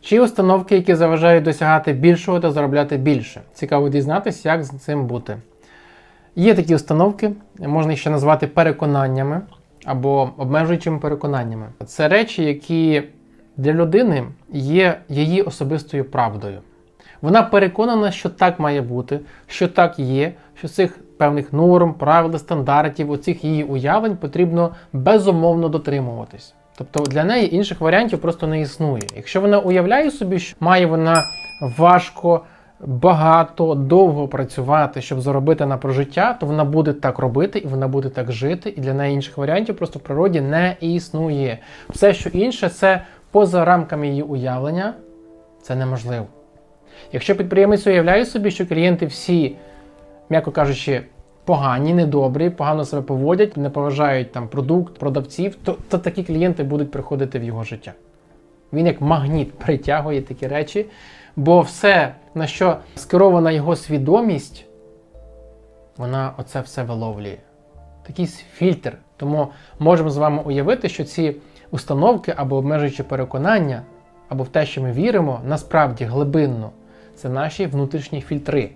Чи установки, які заважають досягати більшого та заробляти більше? Цікаво дізнатися, як з цим бути. Є такі установки, можна їх ще назвати переконаннями або обмежуючими переконаннями. Це речі, які для людини є її особистою правдою. Вона переконана, що так має бути, що так є, що цих певних норм, правил, стандартів, оцих її уявлень потрібно безумовно дотримуватись. Тобто для неї інших варіантів просто не існує. Якщо вона уявляє собі, що має вона важко, багато, довго працювати, щоб заробити на прожиття, то вона буде так робити і вона буде так жити, і для неї інших варіантів просто в природі не існує. Все, що інше, це поза рамками її уявлення, це неможливо. Якщо підприємець уявляє собі, що клієнти всі, м'яко кажучи, погані, недобрі, погано себе поводять, не поважають там продукт, продавців, то, то такі клієнти будуть приходити в його життя. Він як магніт притягує такі речі, бо все, на що скерована його свідомість, вона оце все виловлює. Такий фільтр. Тому можемо з вами уявити, що ці установки або обмежуючі переконання, або в те, що ми віримо, насправді глибинно, це наші внутрішні фільтри.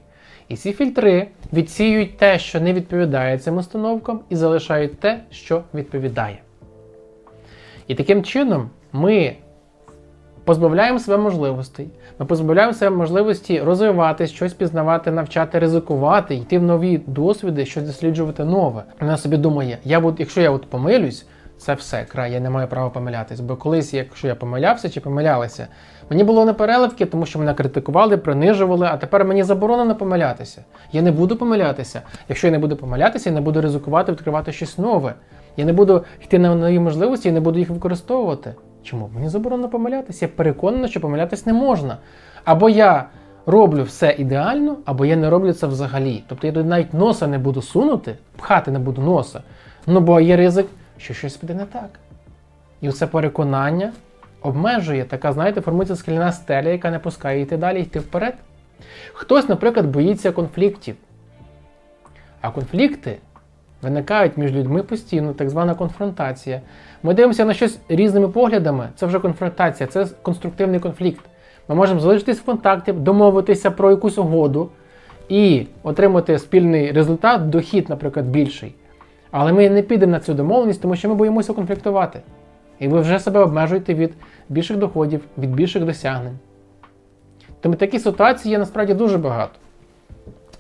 І ці фільтри відсіюють те, що не відповідає цим установкам, і залишають те, що відповідає. І таким чином ми позбавляємо себе можливостей, ми позбавляємо себе можливості розвиватись, щось пізнавати, навчати, ризикувати, йти в нові досвіди, щось досліджувати нове. Вона собі думає, я буду, якщо я от помилюсь, це все край, я не маю права помилятись. Бо колись, якщо я помилявся чи помилялася, мені було непереливки, тому що мене критикували, принижували, а тепер мені заборонено помилятися. Я не буду помилятися. Якщо я не буду помилятися, я не буду ризикувати, відкривати щось нове. Я не буду йти на нові можливості і не буду їх використовувати. Чому? Мені заборонено помилятися. Я переконана, що помилятись не можна. Або я роблю все ідеально, або я не роблю це взагалі. Тобто я навіть носа не буду сунути, пхати не буду носа. Ну бо є ризик, що щось піде не так. І це переконання обмежує така, знаєте, формується скляна стеля, яка не пускає йти далі, йти вперед. Хтось, наприклад, боїться конфліктів. А конфлікти виникають між людьми постійно, так звана конфронтація. Ми дивимося на щось різними поглядами. Це вже конфронтація, це конструктивний конфлікт. Ми можемо залишитись в контакті, домовитися про якусь угоду і отримати спільний результат, дохід, наприклад, більший. Але ми не підемо на цю домовленість, тому що ми боїмося конфліктувати. І ви вже себе обмежуєте від більших доходів, від більших досягнень. Тому такі ситуації є насправді дуже багато.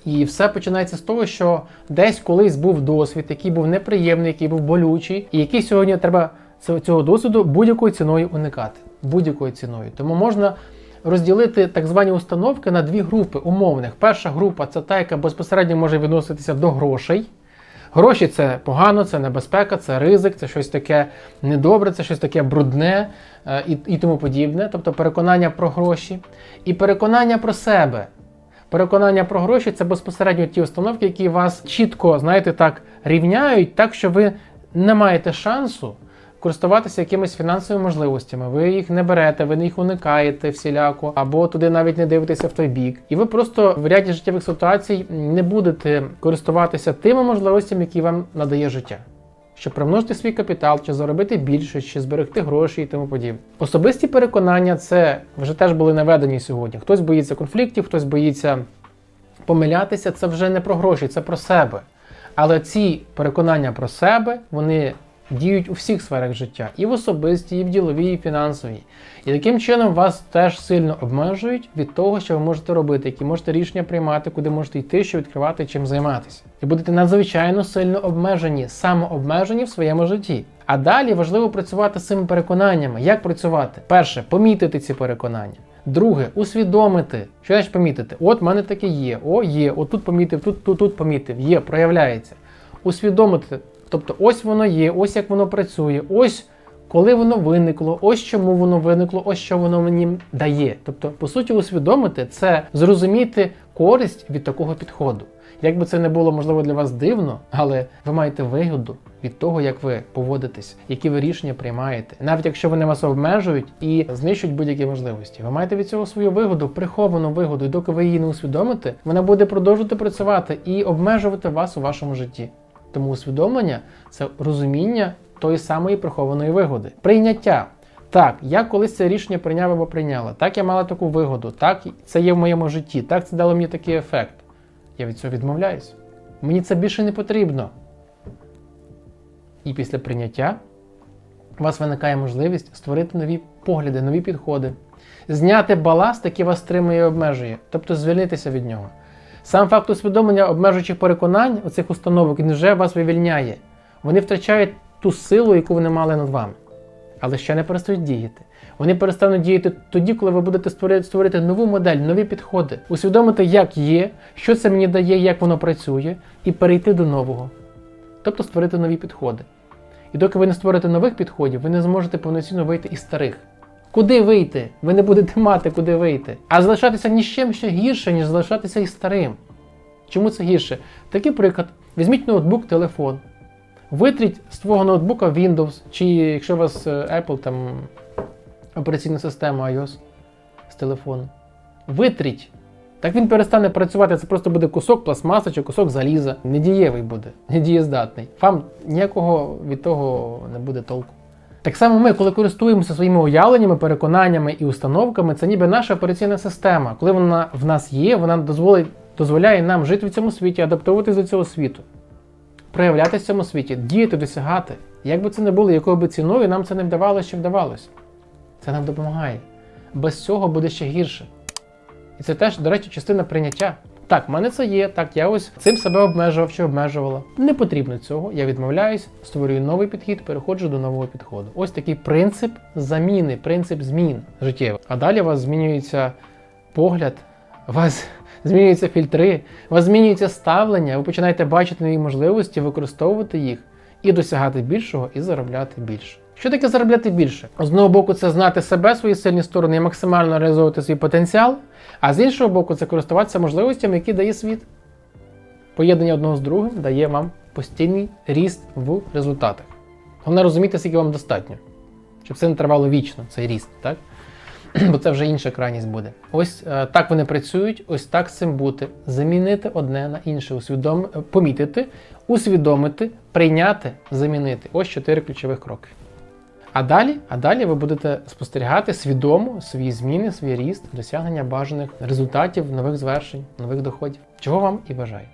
І все починається з того, що десь колись був досвід, який був неприємний, який був болючий, і який сьогодні треба цього досвіду будь-якою ціною уникати. Будь-якою ціною. Тому можна розділити так звані установки на дві групи умовних. Перша група це та, яка безпосередньо може відноситися до грошей. Гроші це погано, це небезпека, це ризик, це щось таке недобре, це щось таке брудне е, і, і тому подібне. Тобто переконання про гроші і переконання про себе. Переконання про гроші це безпосередньо ті установки, які вас чітко, знаєте, так рівняють, так що ви не маєте шансу користуватися якимись фінансовими можливостями. Ви їх не берете, ви їх уникаєте всіляко, або туди навіть не дивитеся в той бік. І ви просто в ряді життєвих ситуацій не будете користуватися тими можливостями, які вам надає життя. Щоб примножити свій капітал, чи заробити більше, чи зберегти гроші і тому подібне. Особисті переконання це вже теж були наведені сьогодні. Хтось боїться конфліктів, хтось боїться помилятися. Це вже не про гроші, це про себе. Але ці переконання про себе, вони діють у всіх сферах життя, і в особистій, і в діловій, і фінансовій. І таким чином вас теж сильно обмежують від того, що ви можете робити, які можете рішення приймати, куди можете йти, що відкривати, чим займатися. І будете надзвичайно сильно обмежені, самообмежені в своєму житті. А далі важливо працювати з цими переконаннями. Як працювати? Перше, помітити ці переконання. Друге, усвідомити. Що значить помітити? От в мене таке є, о, є, отут помітив, тут, тут, тут помітив, є, проявляється. Усвідомити. Тобто, ось воно є, ось як воно працює, ось коли воно виникло, ось чому воно виникло, ось що воно мені дає. Тобто, по суті, усвідомити це зрозуміти користь від такого підходу. Як би це не було можливо для вас дивно, але ви маєте вигоду від того, як ви поводитесь, які ви рішення приймаєте, навіть якщо вони вас обмежують і знищують будь-які можливості. Ви маєте від цього свою вигоду, приховану вигоду, і доки ви її не усвідомите, вона буде продовжувати працювати і обмежувати вас у вашому житті. Тому усвідомлення це розуміння тої самої прихованої вигоди. Прийняття. Так, я колись це рішення прийняв або прийняла. Так, я мала таку вигоду. Так, це є в моєму житті. Так, це дало мені такий ефект. Я від цього відмовляюсь. Мені це більше не потрібно. І після прийняття у вас виникає можливість створити нові погляди, нові підходи, зняти баласт, який вас стримує і обмежує, тобто звільнитися від нього. Сам факт усвідомлення обмежуючих переконань оцих установок він вже вас вивільняє. Вони втрачають ту силу, яку вони мали над вами. Але ще не перестають діяти. Вони перестануть діяти тоді, коли ви будете створити нову модель, нові підходи, усвідомити, як є, що це мені дає, як воно працює, і перейти до нового. Тобто створити нові підходи. І доки ви не створите нових підходів, ви не зможете повноцінно вийти із старих. Куди вийти? Ви не будете мати куди вийти. А залишатися ні з чим ще гірше, ніж залишатися із старим. Чому це гірше? Такий приклад: візьміть ноутбук, телефон. Витріть з твого ноутбука Windows, чи якщо у вас е, Apple там операційна система iOS з телефону. Витріть. Так він перестане працювати, це просто буде кусок пластмаси чи кусок заліза. Недієвий буде, недієздатний. Вам ніякого від того не буде толку. Так само ми, коли користуємося своїми уявленнями, переконаннями і установками, це ніби наша операційна система. Коли вона в нас є, вона дозволить, дозволяє нам жити в цьому світі, адаптуватися до цього світу, проявлятися в цьому світі, діяти, досягати. Як би це не було, якою би ціною, нам це не вдавалося чи вдавалося. Це нам допомагає. Без цього буде ще гірше. І це теж, до речі, частина прийняття. Так, в мене це є, так, я ось цим себе обмежував чи обмежувала. Не потрібно цього, я відмовляюсь, створюю новий підхід, переходжу до нового підходу. Ось такий принцип заміни, принцип змін життєвих. А далі у вас змінюється погляд, у вас змінюються фільтри, у вас змінюється ставлення, ви починаєте бачити нові можливості, використовувати їх і досягати більшого, і заробляти більше. Що таке заробляти більше? З одного боку, це знати себе, свої сильні сторони і максимально реалізовувати свій потенціал, а з іншого боку, це користуватися можливостями, які дає світ. Поєднання одного з другим дає вам постійний ріст в результатах. Головне розуміти, скільки вам достатньо, щоб це не тривало вічно, цей ріст, так? Бо це вже інша крайність буде. Ось е, так вони працюють, ось так з цим бути. Замінити одне на інше, усвідом... помітити, усвідомити, прийняти, замінити. Ось чотири ключових кроки. А далі, а далі ви будете спостерігати свідомо свої зміни, свій ріст, досягнення бажаних результатів, нових звершень, нових доходів. Чого вам і бажаю.